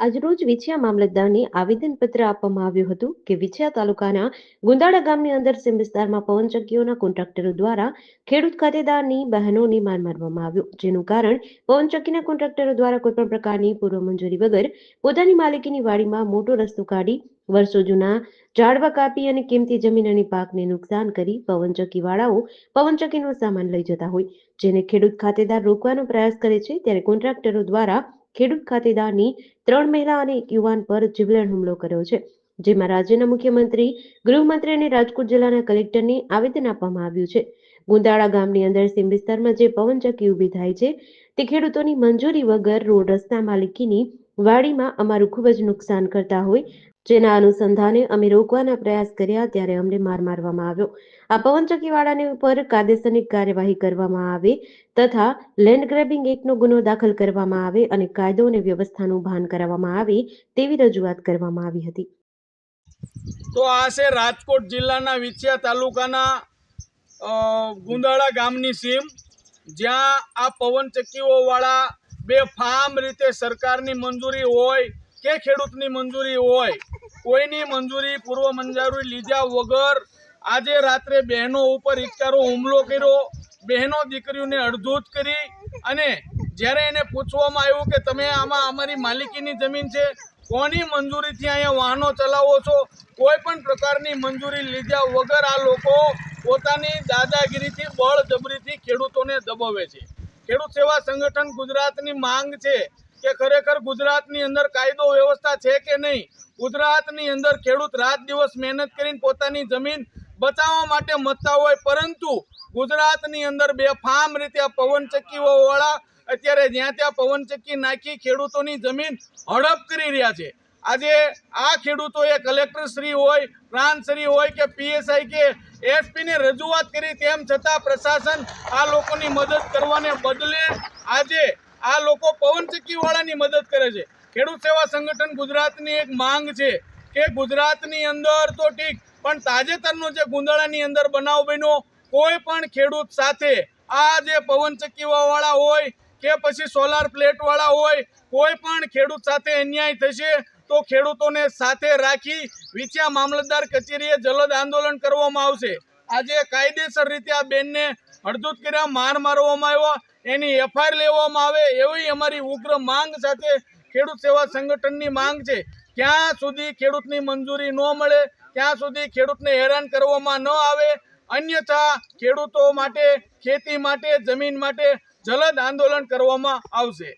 આજરોજ વિછિયા મામલતદારને આવેદનપત્ર આપવામાં આવ્યું હતું કે વિછયા તાલુકાના ગુંદાળા ગામની અંદર સીમ વિસ્તારમાં પવનચક્કીઓના કોન્ટ્રાક્ટરો દ્વારા ખેડૂત ખાતેદારની બહેનોને માર મારવામાં આવ્યો. જેનું કારણ, પવનચક્કીના કોન્ટ્રાક્ટરો દ્વારા કોઈપણ પ્રકારની પૂર્વ મંજૂરી વગર પોતાની માલિકીની વાડીમાં મોટો રસ્તો કાઢી, વર્ષો જૂના ઝાડવા કાપી અને કિંમતી જમીન અને પાકને નુકસાન કરી પવનચક્કી વાળાઓ પવનચક્કીનો સામાન લઈ જતા હોય. જેને ખેડૂત ખાતેદાર રોકવાનો પ્રયાસ કરે છે, ત્યારે કોન્ટ્રાક્ટરો દ્વારા ખેડૂત ખાતેદારની ત્રણ મહિલા અને એક યુવાન પર જીવલેણ હુમલો કર્યો છે, જેમાં રાજ્યના મુખ્યમંત્રી, ગૃહમંત્રી અને રાજકોટ જિલ્લાના કલેક્ટરને આવેદન આપવામાં આવ્યું છે. ગુંદાળા ગામની અંદર સીમ વિસ્તારમાં જે પવનચક્કી ઊભી થાય છે, તે ખેડૂતોની મંજૂરી વગર રોડ રસ્તા માલિકીની વાડીમાં અમારું ખૂબ જ નુકસાન કરતા હોય જેના અનુસંધાને અમે રોકવાના પ્રયાસ કર્યા ત્યારે અમને માર મારવામાં આવ્યો. આ પવનચક્કી વાળાને ઉપર કાયદેસરની કાર્યવાહી કરવામાં આવે તથા લેન્ડ ગ્રેબિંગ એક્ટનો ગુનો દાખલ કરવામાં આવે અને કાયદો અને વ્યવસ્થાનું ભાન કરાવવામાં આવે તેવી રજૂઆત કરવામાં આવી હતી. તો આ છે રાજકોટ જિલ્લાના વિછિયા તાલુકાના ગુંદાળા ગામની સીમ. જ્યાં આ પવનચક્કીઓવાળા બે ફામ રીતે સરકારની મંજૂરી હોય કે ખેડૂતની મંજૂરી હોય કોઈની મંજૂરી પૂર્વ મંજૂરી લીધા વગર આજે રાત્રે બહેનો ઉપર ઇચ્છારો હુમલો કર્યો. બહેનો દીકરીઓને અડધૂત કરી અને જ્યારે એને પૂછવામાં આવ્યું કે તમે આમાં અમારી માલિકીની જમીન છે, કોની મંજૂરીથી અહીંયા વાહનો ચલાવો છો? કોઈ પણ પ્રકારની મંજૂરી લીધા વગર આ લોકો પોતાની દાદાગીરીથી, બળજબરીથી ખેડૂતોને દબાવે છે. ખેડૂત સેવા સંગઠન ગુજરાતની માંગ છે કે ખરેખર ગુજરાતની અંદર કાયદો વ્યવસ્થા છે કે નહીં? ગુજરાતની અંદર ખેડૂત રાત દિવસ મહેનત કરીને પોતાની જમીન બચાવવા માટે મથતા હોય, પરંતુ ગુજરાતની અંદર બે ફામ રીતે પવનચક્કીઓવાળા અત્યારે જ્યાં ત્યાં પવનચક્કી નાખી ખેડૂતોની જમીન હડપ કરી રહ્યા છે. આજે આ ખેડૂતોએ કલેક્ટરશ્રી હોય, પ્રાંતશ્રી હોય કે પીએસઆઈ કે એસપીને રજૂઆત કરી, તેમ છતાં પ્રશાસન આ લોકોની મદદ કરવાને બદલે આજે આ લોકો પવનચક્કી વાળાની મદદ કરે છે. ખેડૂત સેવા સંગઠન ગુજરાતની એક માંગ છે કે ગુજરાતની અંદર તો ઠીક, પણ તાજેતરનો જે ગુંદાળાની અંદર બનાવ બન્યો, કોઈ પણ ખેડૂત સાથે આ જે પવનચક્કી વાળા હોય કે પછી સોલાર પ્લેટ વાળા હોય, કોઈ પણ ખેડૂત સાથે અન્યાય થશે, તો ખેડૂતોને સાથે રાખી વિછ્યા મામલતદાર કચેરીએ જલદ આંદોલન કરવામાં આવશે. આજે કાયદેસર રીતે આ બેનને હડધૂત કર્યા, માર મારવામાં આવ્યો. એની એફઆઈઆર લેવામાં આવે એવી અમારી ઉગ્ર માંગ સાથે ખેડૂત સેવા સંગઠનની માંગ છે. ક્યાં સુધી ખેડૂતની મંજૂરી ન મળે ત્યાં સુધી ખેડૂતને હેરાન કરવામાં ન આવે, અન્યથા ખેડૂતો માટે, ખેતી માટે, જમીન માટે જલદ આંદોલન કરવામાં આવશે.